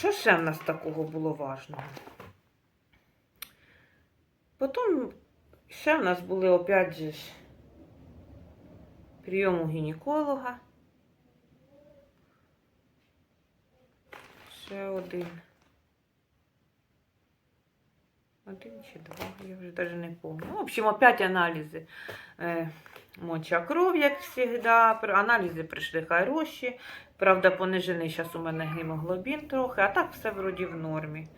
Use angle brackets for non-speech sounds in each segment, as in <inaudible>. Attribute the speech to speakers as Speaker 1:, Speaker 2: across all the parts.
Speaker 1: що ще в нас такого було важного? Потім ще в нас були опять же прийом у гінеколога. Ще один. Один чи два, я вже навіть не пам'ятаю. В общем, опять аналізи. Моча кров, як завжди. Аналізи прийшли хороші. Правда, понижений зараз у мене гемоглобін трохи, а так все вроді в нормі.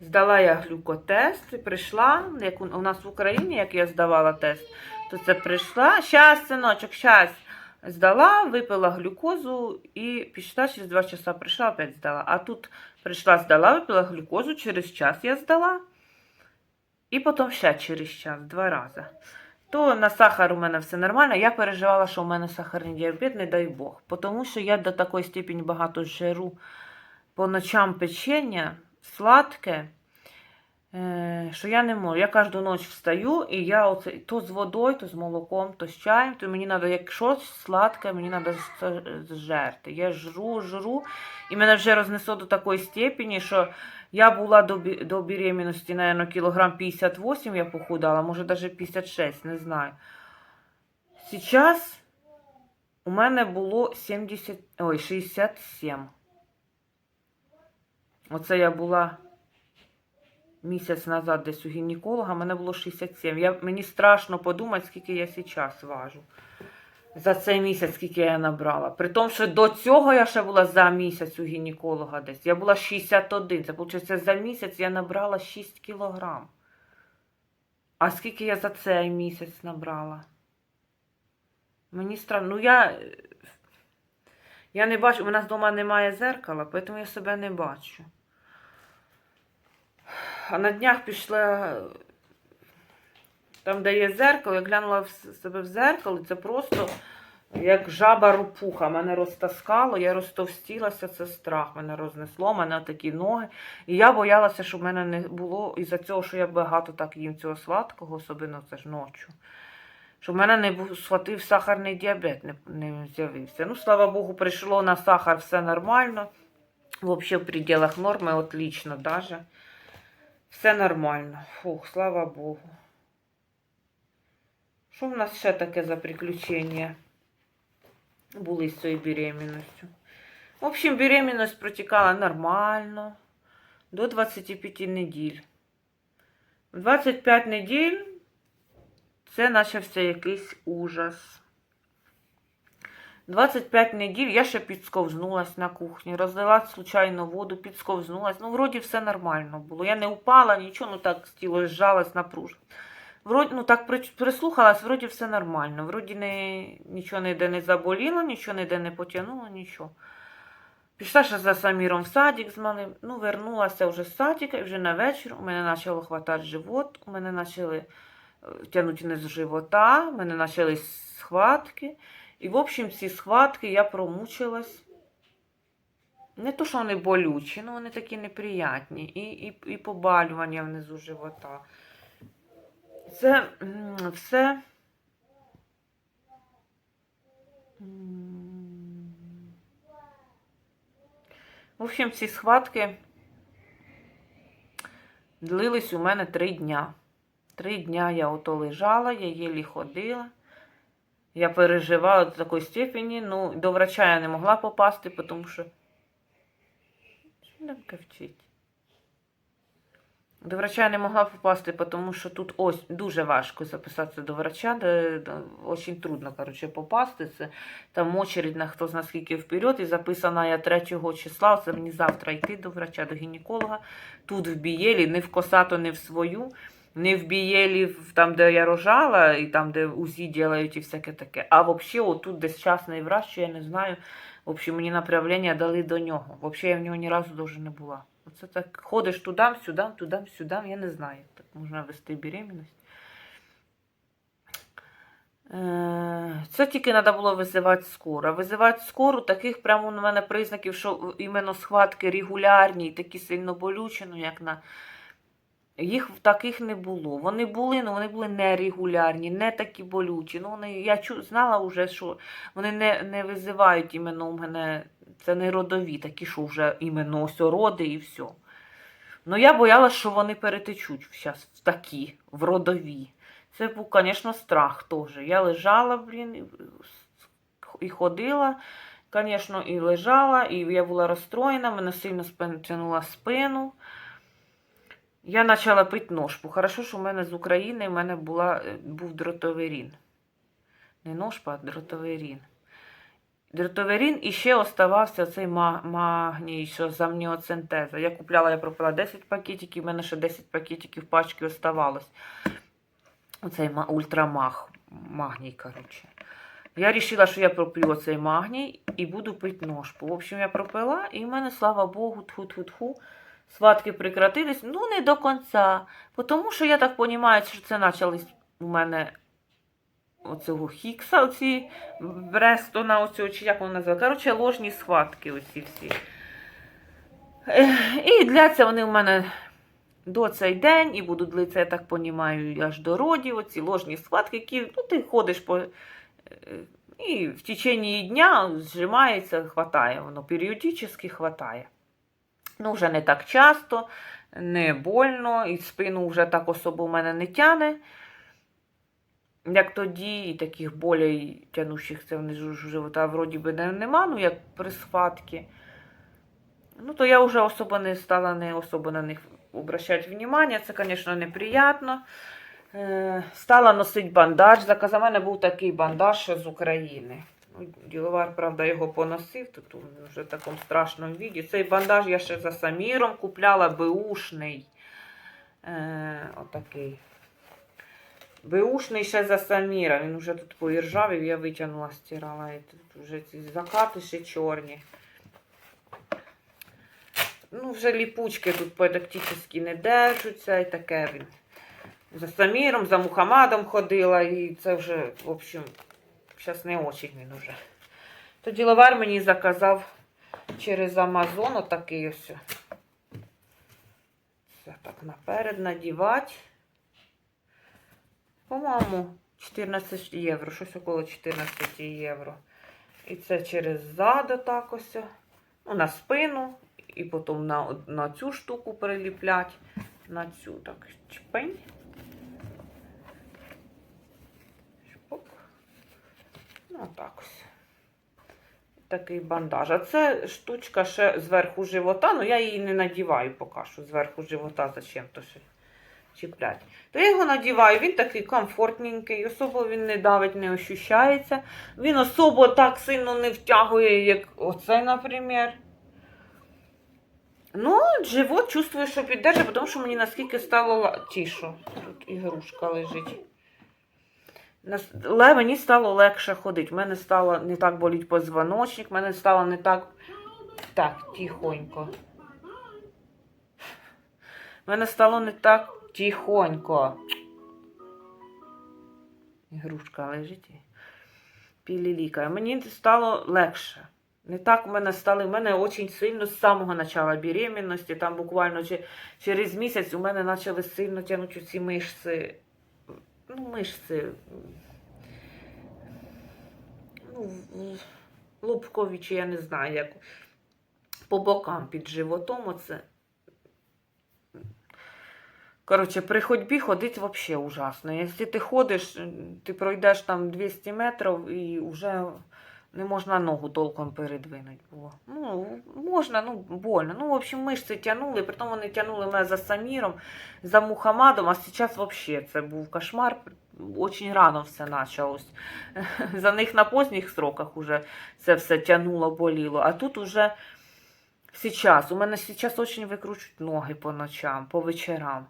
Speaker 1: Здала я глюкотест і прийшла, як у у нас в Україні, як я здавала тест, то це прийшла. Щас, синочок, щас. Здала, випила глюкозу і пішла через два часа прийшла, опять здала. А тут прийшла, здала, випила глюкозу, через час я здала. І потім ще через час, два рази. То на сахар у мене все нормально. Я переживала, що у мене сахарний діабет, не дай Бог. Тому що я до такої степені багато жиру по ночам печення, сладке, що я не можу. Я кожну ніч встаю, і я оце, то з водою, то з молоком, то з чаєм, то мені треба, якщо сладке, мені треба зжерти. Я жру, жру, і мене вже рознесло до такої степені, що я була до, до беременності, наверное, кілограм 58 я похудала, може навіть 56, не знаю. Сейчас у мене було 70, ой, 67. Оце я була місяць назад десь у гінеколога, мене було 67. Я, мені страшно подумати, скільки я зараз важу. За цей місяць, скільки я набрала. При тому, що до цього я ще була за місяць у гінеколога десь. Я була 61. Це, виходить, за місяць я набрала 6 кілограм. А скільки я за цей місяць набрала? Мені странно. Ну, я. Я не бачу, у нас вдома немає зеркала, тому я себе не бачу. На днях пішла там, де є зеркало, я глянула в себе в зеркало, це просто як жаба ропуха. Мене розтаскало, я розтовстілася, це страх. Мене рознесло, мене такі ноги. І я боялася, щоб в мене не було із-за цього, що я багато так їм цього сладкого, особливо це ж ночі. Щоб в мене не схватив сахарний діабет, не, не з'явився. Ну, слава Богу, прийшло на сахар, все нормально. Взагалі в пределах норми, отлично даже. Все нормально. Фух, слава Богу. Що в нас ще таке за приключення були з цією беременністю? В общем, беременність протікала нормально до 25 неділь. В 25 неділь це почався якийсь ужас. 25 неділь я ще підсковзнулась на кухні, розлила случайно воду, підсковзнулась. Ну, вроді все нормально було. Я не упала, нічого, ну так тіло зжалось, напружено. Вроді, ну так прислухалась, вроді все нормально. Вроді не, нічого ніде не заболіло, нічого ніде не потягнуло, нічого. Пішла ще за Саміром в садик з малим. Ну, вернулася вже з садика, і вже на вечір у мене почало хватати живот, у мене почали е, тягнути низ живота, у мене почали схватки. І, в общем, ці схватки я промучилась. Не то, що вони болючі, але вони такі неприятні. І, і, і побалювання внизу живота. Це все. В общем, ці схватки длились у мене три дня. Три дня я ото лежала, я єлі ходила. Я переживала до такої степені. Ну, до врача я не могла попасти, тому що. Що там вчить? До врача я не могла попасти, тому що тут ось дуже важко записатися до врача, де, де очень трудно, короче, попасти. Це там очередь на хто зна скільки вперед, і записана я 3 числа, це мені завтра йти до врача, до гінеколога. Тут в Бієлі, не в Косато, не в свою, не в Бієлі, там, де я рожала, і там, де УЗІ ділають і всяке таке. А взагалі, отут десь частний врач, що я не знаю. В общем, мені направлення дали до нього. Взагалі, я в нього ні разу дуже не була. Оце так ходиш туди, сюди, туди, сюди. Я не знаю, так можна вести беременність. Е, Це тільки треба було визивати скору. Визивати скору, таких прямо у мене признаків, що іменно схватки регулярні і такі сильно болючі, ну як на. Їх таких не було. Вони були, але вони були нерегулярні, не такі болючі. Ну, вони, я чу, знала вже, що вони не, не визивають іменно у мене Це не родові, такі, що вже іменно ось роди і все. Ну, я боялась, що вони перетечуть зараз в такі, в родові. Це був, звісно, страх теж. Я лежала, блін, і- ходила, звісно, і лежала, і я була розстроєна, мене сильно тянула спину. Я почала пити ножпу. Хорошо, що в мене з України в мене була, е, був дротоверін. Не ножпа, а дротоверін. Дротоверін і ще оставався цей магній, що з амніоцентеза. Я купляла, я пропила 10 пакетиків, в мене ще 10 пакетиків пачки оставалось. Оцей ма- ультрамаг, магній, коротше. Я вирішила, що я проп'ю оцей магній і буду пити ножпу. В общем, я пропила, і в мене, слава Богу, тху-тху-тху, схватки прекратились. Ну, не до кінця. Тому що я так розумію, що це почались у мене оцього Хікса, оці Брестона, оцього, чи як воно називає. Коротше, ложні схватки оці всі. І дляться вони в мене до цей день, і будуть длитися, я так розумію, аж до родів, оці ложні схватки, які ну, ти ходиш по. е, І в течение дня зжимається, хватає, воно періодично хватає. Ну, вже не так часто, не больно, і спину вже так особо в мене не тяне. Як тоді, і таких болей тянущих це внизу живота вроді би не- нема, ну як при схватці. Ну, то я вже особо не стала не особо на них обращати внимання. Це, звісно, неприємно. Е, стала носити бандаж. Заказа мене був такий бандаж з України. Діловар, правда, його поносив, тут вже в такому страшному віді. Цей бандаж я ще за саміром купляла, беушний. Е, отакий. Беушний ще за саміра. Він вже тут поіржавів, я витягнула, стирала. І тут вже ці закати ще чорні. Ну, вже ліпучки тут практично не держаться і таке він. За Саміром, за Мухаммадом ходила, і це вже, в общем, зараз не очень він уже. То діловар мені заказав через Амазон отакий ось. Це так наперед надівати. По-моєму, 14 євро, щось около 14 євро. І це через зад так ось. Ну, на спину, і потім на, на цю штуку приліплять. На цю так чпень. Ну, так ось. Такий бандаж. А це штучка ще зверху живота, ну я її не надіваю поки що. Зверху живота зачем то ще чіплять. То я його надіваю, він такий комфортненький, особо він не давить, не ощущається. Він особо так сильно не втягує, як оцей, наприклад. Ну, живот чувствую, що піддержить, тому що мені наскільки стало тішу. Тут ігрушка лежить. Мені стало легше ходити. У мене стало не так боліть позвоночник, в мене стало не так. Так, тихонько. У мене стало не так тихонько. Ігрушка лежить. Піліліка. Мені стало легше. Не так в мене стали, в мене дуже сильно з самого початку беременності, там буквально через місяць у мене почали сильно тягнути ці мишці. Ну, мишці. Ну, лобкові, чи я не знаю, як. По бокам під животом оце. Коротше, при ходьбі ходить взагалі ужасно. Якщо ти ходиш, ти пройдеш там 200 метрів і вже не можна ногу толком передвинути було. Ну, можна, ну, больно. Ну, в общем, мишці тягнули, притом вони тягнули мене за Саміром, за Мухаммадом, а зараз взагалі це був кошмар. Очень рано все почалось. <laughs> За них на поздніх сроках уже це все тягнуло, боліло. А тут уже зараз. У мене зараз дуже викручують ноги по ночам, по вечорам.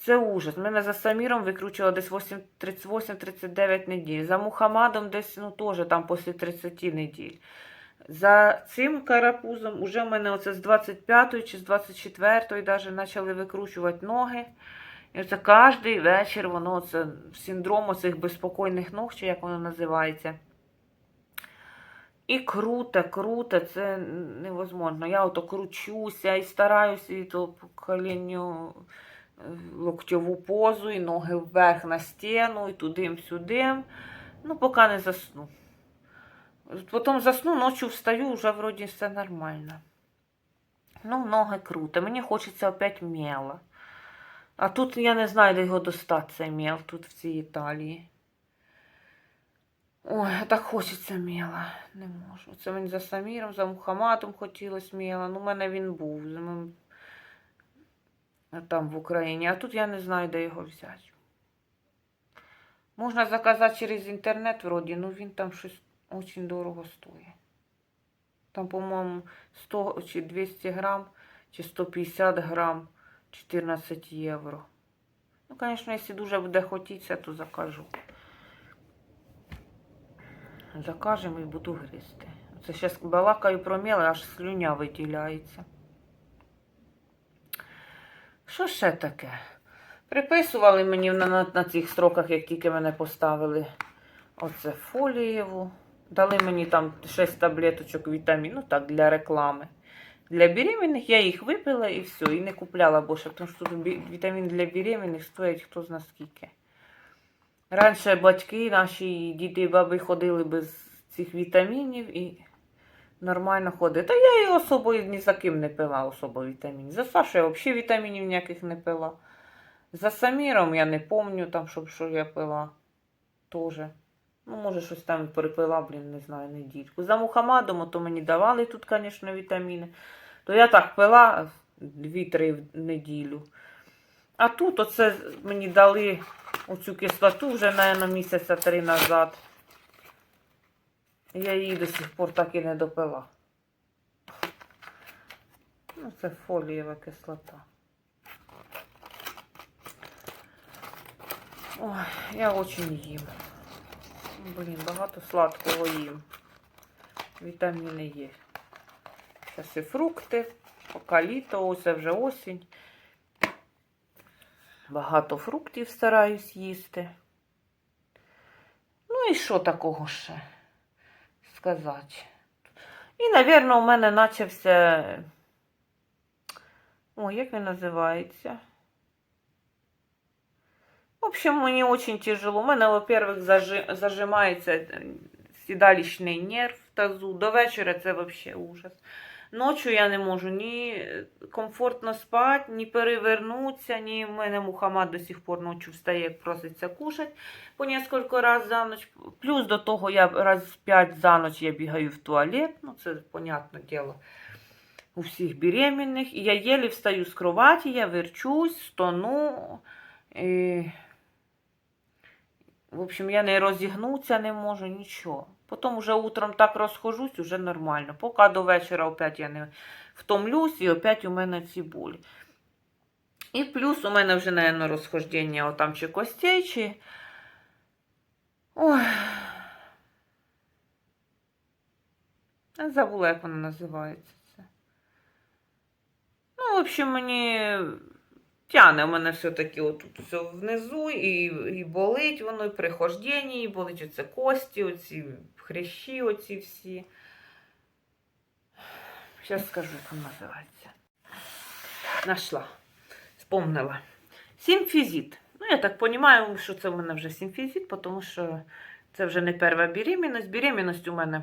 Speaker 1: Це ужас. Мене за Саміром викручувало десь 38-39 неділь. За Мухаммадом десь ну, теж там після 30 неділь. За цим карапузом уже в мене оце з 25 чи з 24 навіть почали викручувати ноги. І це кожен вечір воно це синдром оцих безпокійних ног, чи як воно називається. І круте, круте, це невозможно. Я ото кручуся і стараюся і то по локтьову позу, і ноги вверх на стіну, і туди-сюди. Ну, поки не засну. Потім засну, ночі встаю, вже вроді все нормально. Ну, ноги круто. Мені хочеться опять мела. А тут я не знаю, де його достати, цей мел, тут в цій Італії. Ой, так хочеться мела. Не можу. Це мені за Саміром, за Мухаммадом хотілося мела. Ну, у мене він був. Там в Україні. А тут я не знаю, де його взяти. Можна заказати через інтернет, вроді, ну він там щось дуже дорого стоїть. Там, по-моєму, 100 чи 200 грам, чи 150 грам, 14 євро. Ну, звісно, якщо дуже буде хотітися, то закажу. Закажемо і буду гризти. Це зараз балакаю про міли, аж слюня виділяється. Що ще таке? Приписували мені на, на, цих строках, як тільки мене поставили оце фолієву. Дали мені там 6 таблеточок вітамін, ну так, для реклами. Для беременних я їх випила і все, і не купляла більше, тому що тут вітамін для беременних стоять хто зна скільки. Раніше батьки, наші діти і баби ходили без цих вітамінів і нормально ходили. Та я і особо ні за ким не пила особо вітамінів. За Сашою я взагалі вітамінів ніяких не пила. За Саміром я не пам'ятаю, там, щоб що я пила. Тоже. Ну, може, щось там перепила, блін, не знаю, недільку. За Мухаммадом, то мені давали тут, звісно, вітаміни. То я так пила 2-3 в неділю. А тут оце мені дали оцю кислоту вже, мабуть, місяця три назад. Я її до сих пор так і не допила. Ну, це фолієва кислота. Ой, я очень їм. Блін, багато сладкого їм. Вітаміни є. Зараз і фрукти, поки літо, ось вже осінь. Багато фруктів стараюсь їсти. Ну і що такого ще сказати? І, напевно, у мене почався. Ой, як він називається? В общем, мені очень тяжело. У мене, во-первых, зажи- зажимається сідалищний нерв в тазу. До вечора це взагалі ужас. Ночі я не можу ні е, комфортно спати, ні перевернутися, ні в мене Мухаммад до сих пор ночі встає, як проситься кушати по кілька разів за ніч. Плюс до того я раз п'ять за ніч я бігаю в туалет. Ну, це, понятне діло, у всіх беременних. І я єлі встаю з кроваті, я верчусь, стону. І... В общем, я не розігнутися не можу, нічого. Потім вже утром так розхожусь, уже нормально. Поки до вечора опять я не втомлюсь і опять у мене ці болі. І плюс у мене вже, наверное, розхождення отам чи костей, чи. Ой. Забула, як воно називається це. Ну, в общем, мені тяне у мене все-таки отут все внизу, і, і болить воно, і при хожденні, і болить оце кості, оці хрящі, оці всі. Зараз скажу, як він називається. Нашла. Спомнила. Сімфізит. Ну, я так розумію, що це в мене вже сімфізит, тому що це вже не перша беременність. Беременність у мене.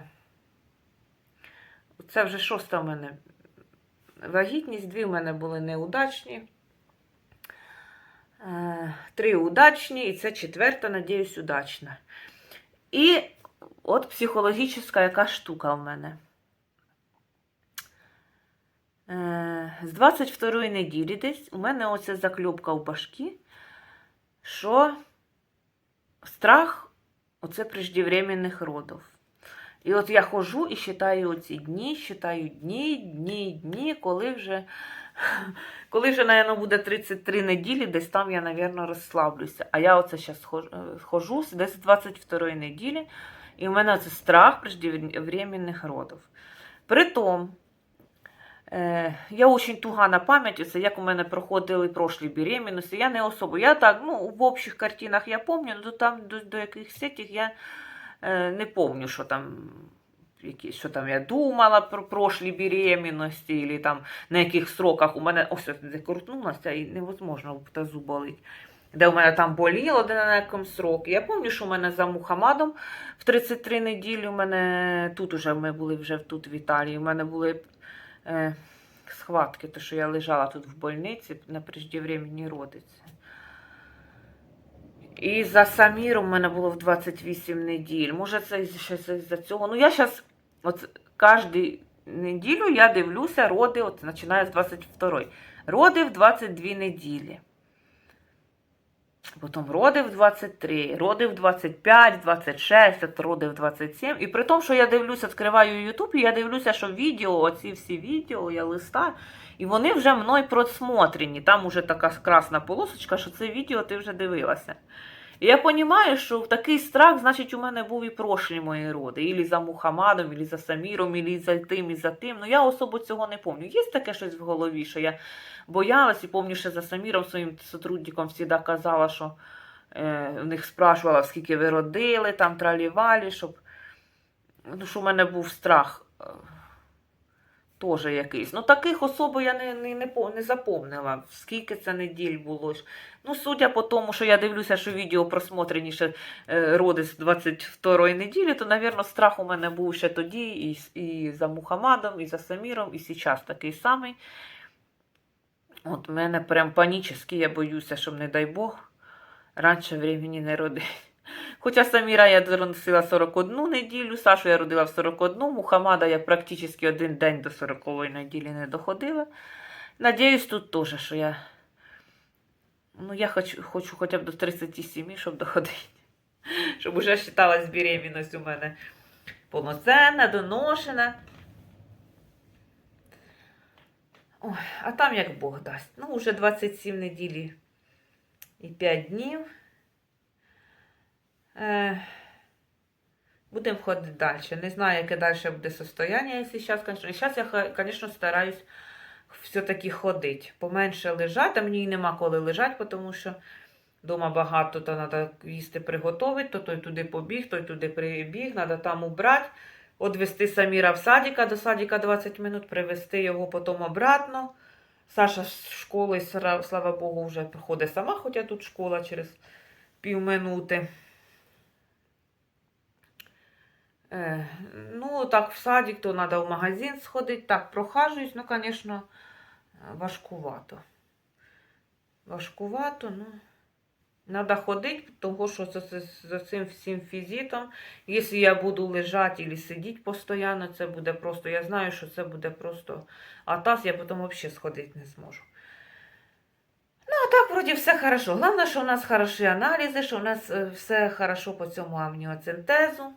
Speaker 1: Це вже шоста у мене вагітність. Дві в мене були неудачні. Е, Три удачні, і це четверта, надіюсь, удачна. І от психологічна яка штука в мене. Е, З 22-ї неділі десь у мене оце закльопка в башкі, що страх оце преждевременних родів. І от я ходжу і считаю оці дні, считаю дні, дні, дні, коли вже, <laughs> коли вже, напевно, буде 33 неділі, десь там я, напевно, розслаблюся. А я оце зараз хожу з 22 неділі, і у мене оце страх преждевременних родів. Притом, е, я очень туга на пам'яті, це як у мене проходили прошлі беременності. Я не особо. Я так, ну, в общих картинах я пам'ятаю, але там до, до якихось сетів я е, не пам'ятаю, що там. Які, що там я думала про прошлі беременності, или там на яких сроках у мене ось я закрутнулася і невозможно в тазу болить. Де у мене там боліло, де на якому сроки. Я пам'ятаю, що у мене за Мухаммадом в 33 неділі у мене тут уже ми були вже тут в Італії. У мене були е, схватки, то що я лежала тут в больниці на преждевременні родиці. І за Саміром у мене було в 28 неділь. Може, це щось із-за цього. Ну, я зараз, кожну неділю я дивлюся роди, от починаю з 22 Роди в 22 неділі. Потім роди в 23, роди в 25, 26, родив роди в 27. І при тому, що я дивлюся, відкриваю YouTube, і я дивлюся, що відео, оці всі відео, я листаю, і вони вже мною просмотрені. Там уже така красна полосочка, що це відео ти вже дивилася. І я розумію, що такий страх, значить, у мене був і прошлі мої роди. Ілі за Мухаммадом, ілі за Саміром, ілі за тим, і за тим. Ну я особо цього не пам'ятаю. Є таке щось в голові, що я боялась і пам'ятаю, що за Саміром своїм сотрудникам завжди казала, що е, в них спрашувала, скільки ви родили, там тралівалі, щоб. Ну, що в мене був страх. Е, Теж якийсь. Ну, таких особо я не, не, не, не запомнила, скільки це неділь було. Ну, судя по тому, що я дивлюся, що відео просмотреніше е, роди з 22-ї неділі, то, напевно, страх у мене був ще тоді і, і за Мухаммадом, і за Саміром, і зараз такий самий. От мене прям панічний, я боюся, щоб, не дай Бог, раніше времени не родити. Хоча Саміра я доносила 41 неділю, Сашу я родила в 41, Мухаммада я практично один день до 40 неділі не доходила. Надіюсь, тут теж, що я. Ну, я хочу, хочу хоча б до 37, щоб доходити. <laughs> Щоб уже вважалась беременність у мене повноцінна, доношена. Ой, а там як Бог дасть. Ну, вже 27 неділі і 5 днів. Е, будемо ходити далі. Не знаю, яке далі буде состояння, якщо зараз, звісно. Зараз я, звісно, стараюсь все-таки ходити. Поменше лежати, а мені і нема коли лежати, тому що вдома багато, то треба їсти приготувати, то той туди побіг, той туди прибіг, треба там убрати. Одвести Саміра в садика, до садика 20 минут, привезти його потім обратно. Саша з школи, слава Богу, вже приходить сама, хоча тут школа через півминути. Е, ну, так, в садик, то треба в магазин сходити. Так, прохажуюсь, ну, звісно, важкувато. Важкувато, ну. Треба ходити, тому що за, цим всім фізитом, якщо я буду лежати або сидіти постійно, це буде просто, я знаю, що це буде просто атас, я потім взагалі сходити не зможу. Ну, а так, вроді, все хорошо. Головне, що у нас хороші аналізи, що у нас е, все хорошо по цьому амніоцентезу.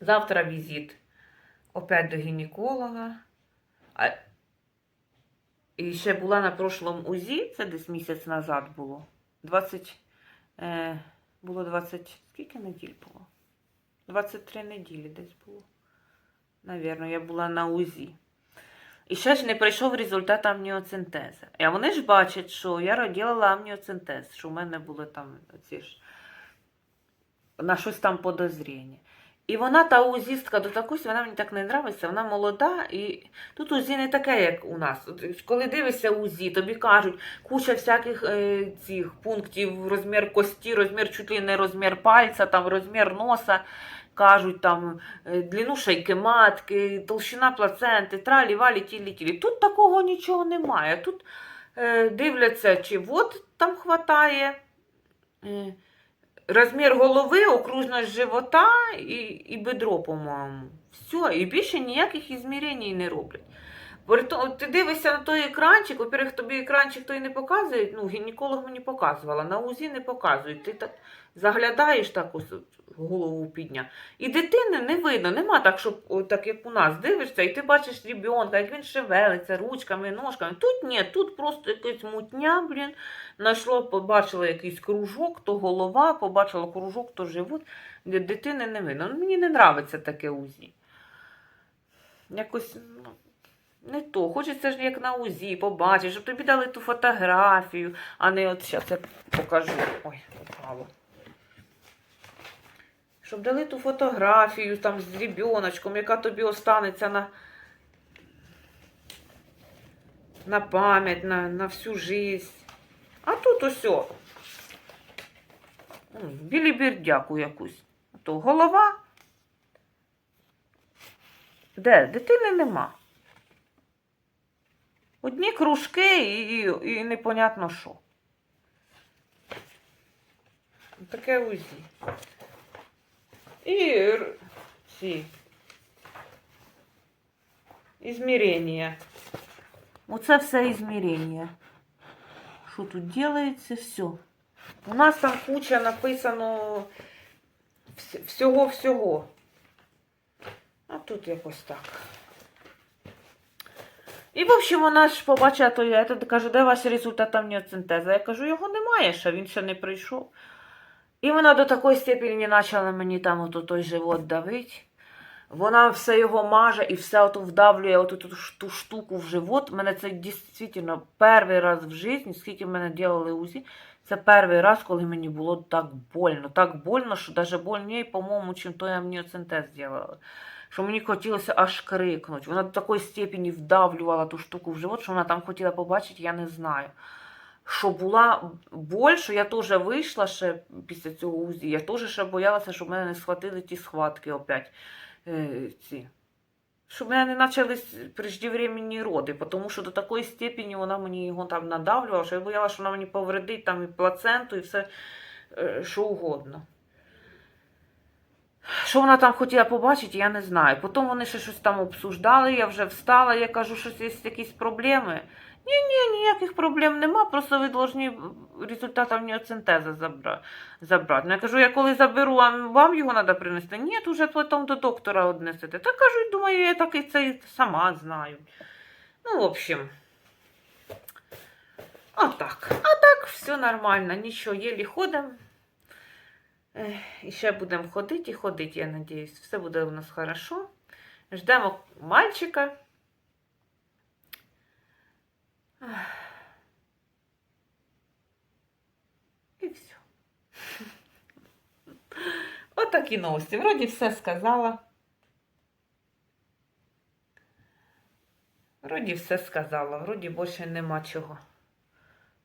Speaker 1: Завтра візит опять до гінеколога. А... І ще була на прошлому УЗІ, це десь місяць назад було. 20, е, було 20, скільки неділь було? 23 неділі десь було. Навірно, я була на УЗІ. І ще ж не прийшов результат амніоцентези. А вони ж бачать, що я робила амніоцентез, що в мене були там ці ж на щось там подозріння. І вона, та узістка до такої, вона мені так не подобається, вона молода, і тут УЗІ не таке, як у нас. От Коли дивишся УЗІ, тобі кажуть, куча всяких е, цих пунктів, розмір кості, розмір чуть ли не розмір пальця, там розмір носа, кажуть там е, длину шейки матки, толщина плаценти, тралі, валі, тілі, тілі. Тут такого нічого немає. Тут е, дивляться, чи вод там хватає. Е, Розмір голови, окружність живота і, і бедро, по-моєму. Все, і більше ніяких ізмірень не роблять. Ти дивишся на той екранчик, во-первых, тобі екранчик той не показує, ну, гінеколог мені показувала, на УЗІ не показують. Ти так заглядаєш так ось голову підняв. І дитини не видно, нема так, щоб так як у нас дивишся, і ти бачиш ребенка, як він шевелиться ручками, ножками. Тут ні, тут просто якась мутня, блін. Знайшло, побачила якийсь кружок, то голова, побачила кружок, то живот. Дитини не видно. Ну, Мені не подобається таке УЗІ. Якось ну, не то. Хочеться ж як на УЗІ побачити, щоб тобі дали ту фотографію, а не от зараз я покажу. Ой, упало. Щоб дали ту фотографію там з ребеночком, яка тобі останеться на, на пам'ять, на, на всю жизнь. А тут ось. о, м, Білібірдяку якусь. А то голова. Де? Дитини нема. Одні кружки і, і, і непонятно що. Таке УЗІ. І ці. Ізмірення. Оце все ізмірення. Що тут делається? Все. У нас там куча написано всього-всього. А тут якось так. І, в общем, вона ж побачила, то я кажу, де ваші результати амніоцентезу? Я кажу, його немає ще, він ще не прийшов. І вона до такої степені почала мені там ото той живот давити. Вона все його маже і все ото вдавлює оту ту, ту штуку в живот. Мене це дійсно перший раз в житті, скільки мене робили УЗІ, це перший раз, коли мені було так больно. Так больно, що навіть больніше, по-моєму, чим той амніоцентез зробили. Що мені хотілося аж крикнути. Вона до такої степені вдавлювала ту штуку в живот, що вона там хотіла побачити, я не знаю. Що була боль, що я теж вийшла ще після цього УЗІ. Я теж ще боялася, щоб мене не схватили ті схватки опять. Ці. Щоб мене не почались преждевременні роди, тому що до такої степені вона мені його там надавлювала, що я боялася, що вона мені повредить там і плаценту, і все, що угодно. Що вона там хотіла побачити, я не знаю. Потім вони ще щось там обсуждали, я вже встала, я кажу, що є якісь проблеми. Ні, ні, ніяких проблем нема, просто ви повинні результат амніоцентезу забра... забрати. Ну, я кажу, я коли заберу, а вам його треба принести? Ні, вже потім до доктора однесете. Та кажу, думаю, я так і це сама знаю. Ну, в общем. Отак. А так, все нормально, нічого, єлі ходимо. І ще будемо ходити і ходити, я надіюсь. Все буде у нас хорошо. Ждемо мальчика. І все. Отакі новості. Вроді все сказала. Вроді все сказала. Вроді більше нема чого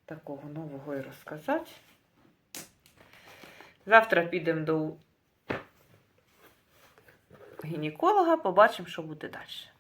Speaker 1: такого нового і розказати. Завтра підемо до гінеколога, побачимо, що буде далі.